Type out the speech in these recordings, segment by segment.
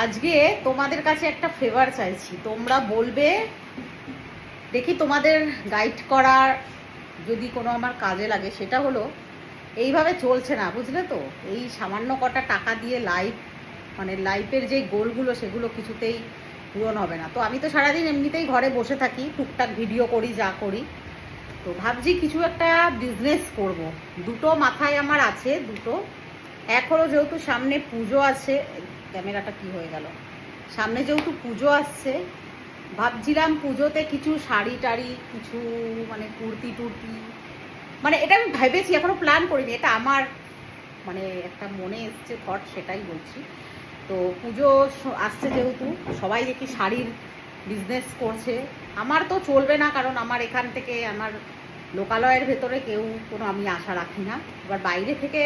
আজকে তোমাদের কাছে একটা ফেভার চাইছি। তোমরা বলবে, দেখি তোমাদের গাইড করার যদি কোনো আমার কাজে লাগে, সেটা হলো, এইভাবে চলছে না, বুঝলে তো? এই সামান্য কটা টাকা দিয়ে লাইফ মানে লাইফের যে গোলগুলো, সেগুলো কিছুতেই পূরণ হবে না। তো আমি তো সারাদিন এমনিতেই ঘরে বসে থাকি, টুকটাক ভিডিও করি, যা করি। তো ভাবছি কিছু একটা বিজনেস করব। দুটো মাথায় আমার আছে, দুটো। এক হলো যেহেতু সামনে পুজো আছে ক্যামেরাটা কি হয়ে গেল? সামনে যেহেতু পুজো আসছে, ভাবছিলাম পুজোতে কিছু শাড়ি টাড়ি, কিছু মানে কুর্তি টুর্তি। মানে এটা আমি ভেবেছি, এখনও প্ল্যান করিনি, এটা আমার মানে একটা মনে এসছে থট সেটাই বলছি। তো পুজো আসছে যেহেতু, সবাই দেখি শাড়ির বিজনেস করছে। আমার তো চলবে না, কারণ আমার এখান থেকে, আমার লোকালয়ের ভেতরে কেউ কোনো আমি আশা রাখি না। এবার বাইরে থেকে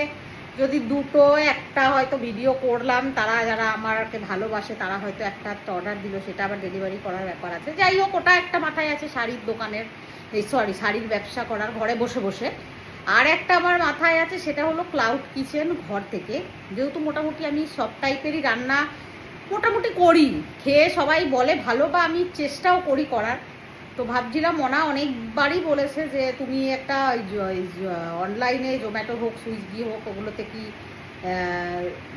যদি দুটো, একটা হয়তো ভিডিও করলাম, তারা যারা আমাকে ভালোবাসে, তারা হয়তো একটা অর্ডার দিল, সেটা আবার ডেলিভারি করার ব্যাপার আছে। যাই হোক, ওটা একটা মাথায় আছে শাড়ির দোকানের, এই সরি শাড়ির ব্যবসা করার, ঘরে বসে বসে। আর একটা আমার মাথায় আছে, সেটা হলো ক্লাউড কিচেন ঘর থেকে। যেহেতু মোটামুটি আমি সব টাইপেরই রান্না মোটামুটি করি, খেয়ে সবাই বলে, ভালো বা আমি চেষ্টাও করি করার। তো ভাবছিলাম, মনা অনেকবারই বলেছে যে তুমি একটা অনলাইনে জোম্যাটো হোক সুইগি হোক, ওগুলোতে কি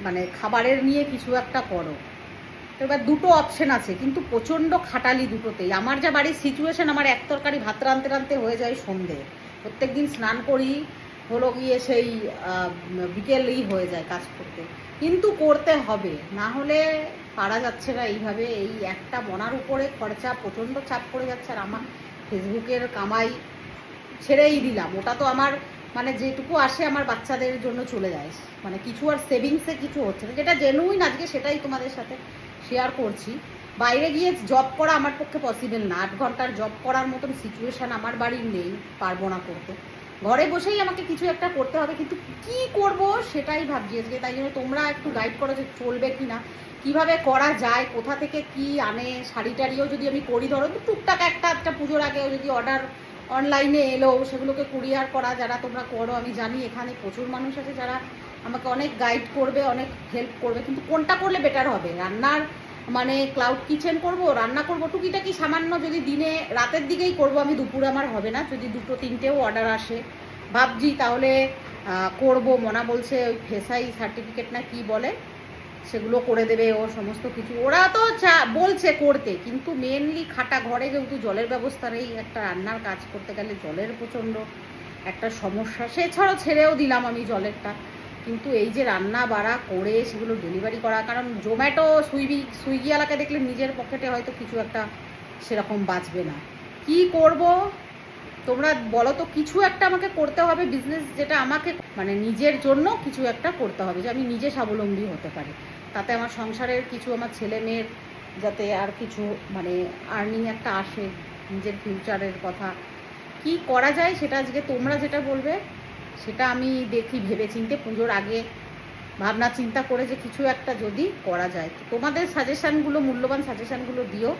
মানে খাবারের নিয়ে কিছু একটা করো। তো এবার দুটো অপশন আছে, কিন্তু প্রচণ্ড খাটালি দুটোতেই। আমার যা বাড়ির সিচুয়েশন আমার এক তরকারি ভাত রাঁধতে রাঁধতে হয়ে যায় সন্ধে। প্রত্যেক দিন স্নান করি, হলো গিয়ে সেই বিকেলেই হয়ে যায় কাজ করতে। কিন্তু করতে হবে, না হলে পারা যাচ্ছে না এইভাবে। এই একটা মনার উপরে খরচা প্রচণ্ড চাপ পড়ে যাচ্ছে আর আমার ফেসবুকের কামাই ছেড়েই দিলাম। ওটা তো আমার মানে যেটুকু আসে আমার বাচ্চাদের জন্য চলে যায়। মানে কিছু আর সেভিংসে কিছু হচ্ছে না। যেটা জেনুইন আজকে সেটাই তোমাদের সাথে শেয়ার করছি। বাইরে গিয়ে জব করা আমার পক্ষে পসিবল না। আট ঘণ্টার জব করার মতন সিচুয়েশন আমার বাড়ির নেই, পারব না করতে। ঘরে বসেই আমাকে কিছু একটা করতে হবে, কিন্তু কি করব সেটাই ভাবছি। আজকে তাই জন্য তোমরা একটু গাইড করো যে চলবে কি না কীভাবে করা যায়, কোথা থেকে কি আনে, শাড়ি টাড়িও যদি আমি করি, ধরো টুকটাক একটা একটা পুজোর আগে যদি অর্ডার অনলাইনে এলো, সেগুলোকে কুরিয়ার করা, যারা তোমরা করো, আমি জানি এখানে প্রচুর মানুষ আছে যারা আমাকে অনেক গাইড করবে, অনেক হেল্প করবে, কিন্তু কোনটা করলে বেটার হবে? রান্নার মানে ক্লাউড কিচেন করব, রান্না করব, টুকিটাকি সামান্য যদি দিনে রাতের দিকেই করব, আমি দুপুরে আমার হবে না। যদি দুটো তিনটেও অর্ডার আসে, ভাবছি তাহলে করব। মনা বলছে ওই ফেসাই সার্টিফিকেট না কি বলে, সেগুলো করে দেবে ও সমস্ত কিছু। ওরা তো চা- বলছে করতে, কিন্তু মেনলি খাটা ঘরে যেহেতু জলের ব্যবস্থা নেই, একটা রান্নার কাজ করতে গেলে জলের প্রচণ্ড একটা সমস্যা। সে ছাড়াও ছেড়েও দিলাম আমি জলেরটা। কিন্তু এই যে রান্না বাড়া করে সেগুলো ডেলিভারি করা, কারণ জোম্যাটো সুইগি, সুইগিওয়ালাকে দেখলে নিজের পকেটে হয়তো কিছু একটা সেরকম বাঁচবে না। কি করব? তোমরা বলো তো, কিছু একটা আমাকে করতে হবে বিজনেস যেটা আমাকে মানে নিজের জন্য কিছু একটা করতে হবে, যে আমি নিজে স্বাবলম্বী হতে পারি। তাতে আমার সংসারের কিছু আমার ছেলে মেয়ের যাতে আর কিছু মানে আর্নিং একটা আসে, নিজের ফিউচারের কথা। কি করা যায় সেটা আজকে তোমরা যেটা বলবে সেটা আমি দেখি ভেবে চিনতে পুজোর আগে ভাবনা চিন্তা করে যে কিছু একটা যদি করা যায়। তোমাদের সাজেশানগুলো, মূল্যবান সাজেশানগুলো দিও।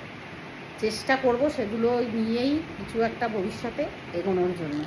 চেষ্টা করব সেগুলো নিয়েই কিছু একটা ভবিষ্যতে এগোনোর জন্য।